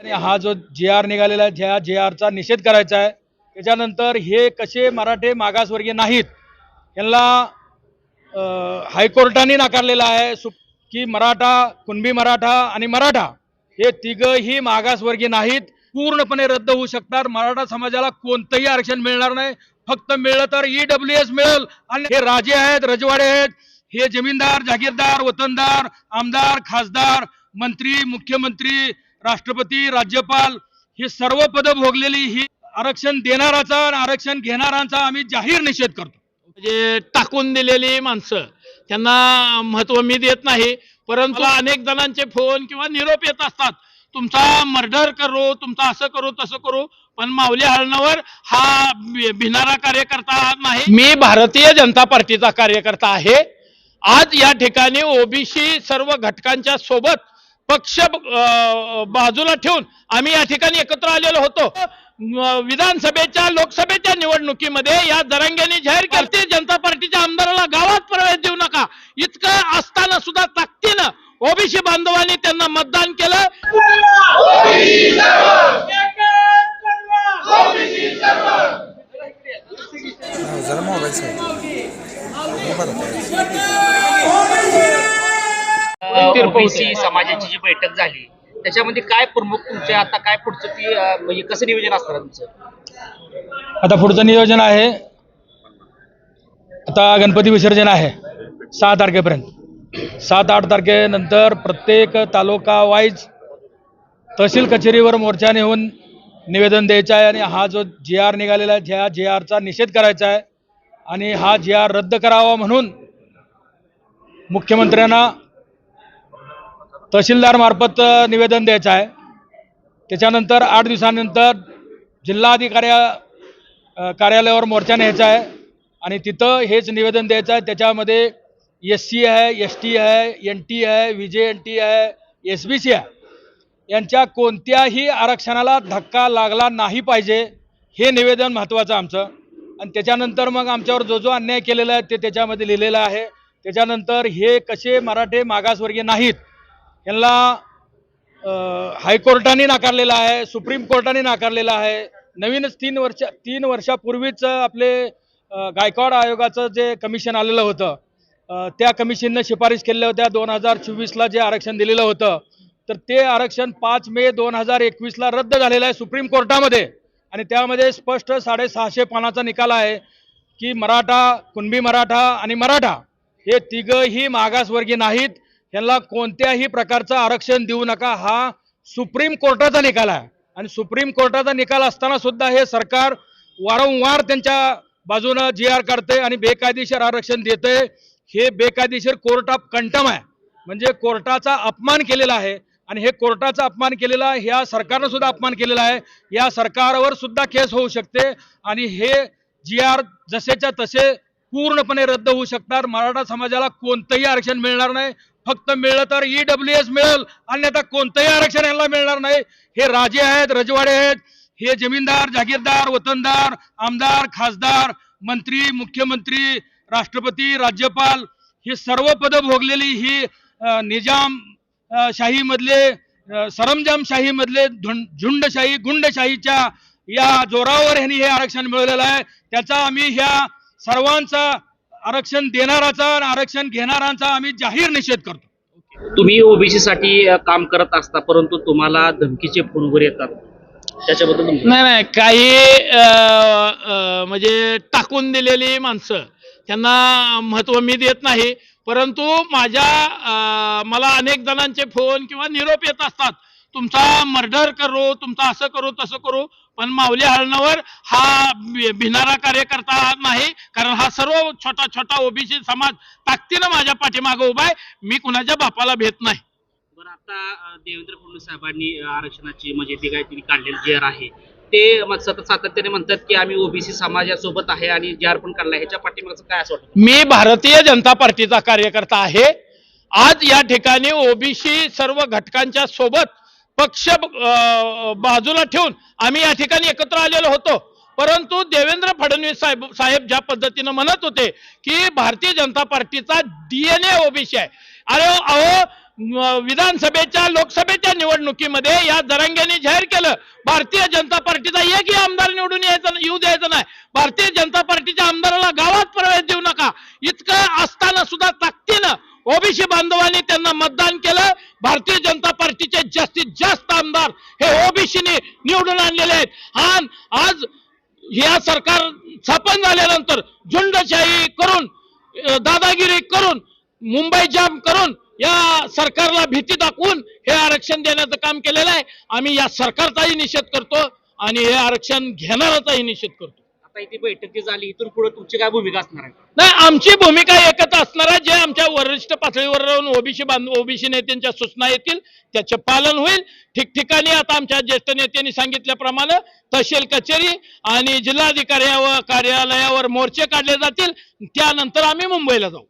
आणि हा जो जे आर निघालेला आहे ज्या जे आरचा निषेध करायचा आहे त्याच्यानंतर हे कसे मराठे मागासवर्गीय नाहीत यांना हायकोर्टाने नाकारलेला आहे सु की मराठा कुणबी मराठा आणि मराठा हे तिघही मागासवर्गीय नाहीत पूर्णपणे रद्द होऊ शकतात. मराठा समाजाला कोणतंही आरक्षण मिळणार नाही फक्त मिळलं तर ई डब्ल्यू एस मिळेल. आणि हे राजे आहेत रजवाडे आहेत हे जमीनदार जागीरदार वतनदार आमदार खासदार मंत्री मुख्यमंत्री राष्ट्रपती राज्यपाल ही सर्व पदं भोगलेली ही आरक्षण देणाराचा आरक्षण घेणारांचा आम्ही जाहीर निषेध करतो. म्हणजे टाकून दिलेली माणसं त्यांना महत्त्व मी देत नाही परंतु अनेक जणांचे फोन किंवा निरोप येत असतात. तुमचा मर्डर करू तुमचा असं करू तसं करू पण माऊली हळणावर हा भिनारा कार्यकर्ता नाही. मी भारतीय जनता पार्टीचा कार्यकर्ता आहे. आज या ठिकाणी ओबीसी सर्व घटकांच्या सोबत पक्ष अं, बाजूला ठेवून आम्ही या ठिकाणी एकत्र आलेलो होतो. विधानसभेच्या लोकसभेच्या निवडणुकीमध्ये या जरांग्याने जाहीर भारतीय जनता पार्टीच्या आमदाराला गावात प्रवेश देऊ नका. इतकं असताना सुद्धा ताकदीनं ओबीसी बांधवांनी त्यांना मतदान केलं जरा मोबाईल साईड ओबीसी समाजाची जी बैठक झाली त्याच्यामध्ये काय प्रमुख तुमचे आता काय पुढचं ती म्हणजे कसं नियोजन असणार आहे तुमचं? आता पुढचं नियोजन आहे आता गणपती विसर्जन आहे सहा तारखेपर्यंत. सात आठ तारखेनंतर प्रत्येक तालुका वाईज तहसील कचेरीवर मोर्चा नेऊन निवेदन द्यायचं आहे आणि हा जो जे आर निघालेला आहे ज्या जे आरचा निषेध करायचा आहे आणि हा जे आर रद्द करावा म्हणून मुख्यमंत्र्यांना तहसीलदारमार्फत निवेदन द्यायचं आहे. त्याच्यानंतर आठ दिवसानंतर जिल्हाधिकाऱ्या कार्यालयावर मोर्चा न्यायचा आहे. आणि तिथं हेच निवेदन द्यायचं आहे. त्याच्यामध्ये एस सी आहे एस टी आहे एन टी आहे व्ही जे एन टी आहे एस बी सी आहे. यांच्या कोणत्याही आरक्षणाला धक्का लागला नाही पाहिजे हे निवेदन महत्त्वाचं आमचं. आणि त्याच्यानंतर मग आमच्यावर जो जो अन्याय केलेला आहे ते त्याच्यामध्ये लिहिलेलं आहे. त्याच्यानंतर हे कसे मराठे मागासवर्गीय नाहीत यांना हायकोर्टाने नाकारलेला आहे सुप्रीम कोर्टाने नाकारलेला आहे. नवीनच तीन वर्ष तीन वर्षापूर्वीच आपले गायकवाड आयोगाचं जे कमिशन आलेलं होतं त्या कमिशननं शिफारस केलेल्या होत्या. दोन हजार चोवीसला जे आरक्षण दिलेलं होतं तर ते आरक्षण पाच मे दोन हजार एकवीसला रद्द झालेलं आहे सुप्रीम कोर्टामध्ये. आणि त्यामध्ये स्पष्ट साडेसहाशे पानाचा निकाल आहे की मराठा कुणबी मराठा आणि मराठा हे तिघंही मागासवर्गीय नाहीत. यांना कोणत्याही प्रकारचं आरक्षण देऊ नका. हा सुप्रीम कोर्टाचा निकाल आहे. आणि सुप्रीम कोर्टाचा निकाल असताना सुद्धा हे सरकार वारंवार त्यांच्या बाजूनं जी आर काढते आणि बेकायदेशीर आरक्षण देते हे बेकायदेशीर कोर्ट ऑफ कंटम आहे. म्हणजे कोर्टाचा अपमान केलेला आहे. आणि हे कोर्टाचा अपमान केलेला ह्या सरकारनं सुद्धा अपमान केलेला आहे. या सरकारवर सुद्धा केस होऊ शकते. आणि हे जी आर जसेच्या तसे पूर्णपणे रद्द होऊ शकतात मराठा समाजाला कोणतंही आरक्षण मिळणार नाही. फक्त मिळलं तर ई डब्ल्यू एस मिळेल. अन्यथा कोणतंही आरक्षण यांना मिळणार नाही. हे राजे आहेत रजवाडे आहेत. हे जमीनदार जागीरदार वतनदार आमदार खासदार मंत्री मुख्यमंत्री राष्ट्रपती राज्यपाल ही सर्व पदं भोगलेली ही निजाम शाहीमधले सरंजामशाहीमधले झुंडशाही गुंडशाहीच्या या जोरावर ह्यांनी हे आरक्षण मिळवलेलं आहे. त्याचा आम्ही ह्या सर्वांचा आरक्षण देणाराचा आणि आरक्षण घेणारांचा आम्ही जाहीर निषेध करतो. तुम्ही ओबीसी साठी काम करत असता परंतु तुम्हाला धमकीचे फोन वगैरे येतात. त्याच्याबद्दल नाही नाही काही अं, अं, म्हणजे टाकून दिलेली माणसं त्यांना महत्त्व मी देत नाही. परंतु माझ्या अं, मला अनेक जणांचे फोन किंवा निरोप येत असतात. तुमचा मर्डर करू तुमचा असं करू तसं करू पण माऊली हळणावर हा भिनारा कार्यकर्ता नाही कारण हा सर्व छोटा छोटा ओबीसी समाज ताकदीनं माझ्या पाठीमागे उभा आहे. मी कुणाच्या बापाला भेट नाही. बरं आता देवेंद्र फडणवीस साहेबांनी आरक्षणाची म्हणजे ते काय त्यांनी काढलेलं जे आहे ते सतत सातत्याने म्हणतात की आम्ही ओबीसी समाजासोबत आहे आणि जे आर पण काढला ह्याच्या पाठीमागचं काय असं वाटतं? मी भारतीय जनता पार्टीचा कार्यकर्ता आहे. आज या ठिकाणी ओबीसी सर्व घटकांच्या सोबत पक्ष बाजूला ठेवून आम्ही या ठिकाणी एकत्र आलेलो होतो. परंतु देवेंद्र फडणवीस साहेब साहेब ज्या पद्धतीनं म्हणत होते की भारतीय जनता पार्टीचा डीएनए ओबीसी आहे. अरे हो, अहो विधानसभेच्या लोकसभेच्या निवडणुकीमध्ये या जरांग्याने जाहीर केलं. भारतीय जनता पार्टीचा एकही आमदार निवडून यायचा येऊ द्यायचा नाही. भारतीय जनता पार्टीच्या आमदाराला गावात प्रवेश देऊ नका. इतकं असताना सुद्धा ताकदीनं ओबीसी बांधवांनी त्यांना मतदान केलं. भारतीय जनता जास्तीत जास्त आमदार हे ओबीसीने निवडून आणलेले आहेत. आणि आज या सरकार स्थापन झाल्यानंतर झुंडशाही करून दादागिरी करून मुंबई जाम करून या सरकारला भीती दाखवून हे आरक्षण देण्याचं काम केलेलं आहे. आम्ही या सरकारचाही निषेध करतो आणि हे आरक्षण घेणाराचाही निषेध करतो. आता इथे झाली इथून पुढे तुमची काय भूमिका असणार आहे? नाही आमची भूमिका एकच असणार आहे जे आमच्या वरिष्ठ पातळीवर राहून ओबीसी बांधव ओबीसी नेत्यांच्या सूचना येतील त्याचे पालन होईल. ठिकठिकाणी आता आमच्या ज्येष्ठ नेत्यांनी सांगितल्याप्रमाणे तहसील कचेरी आणि जिल्हाधिकारी कार्यालयावर मोर्चे काढले जातील. त्यानंतर आम्ही मुंबईला जाऊ.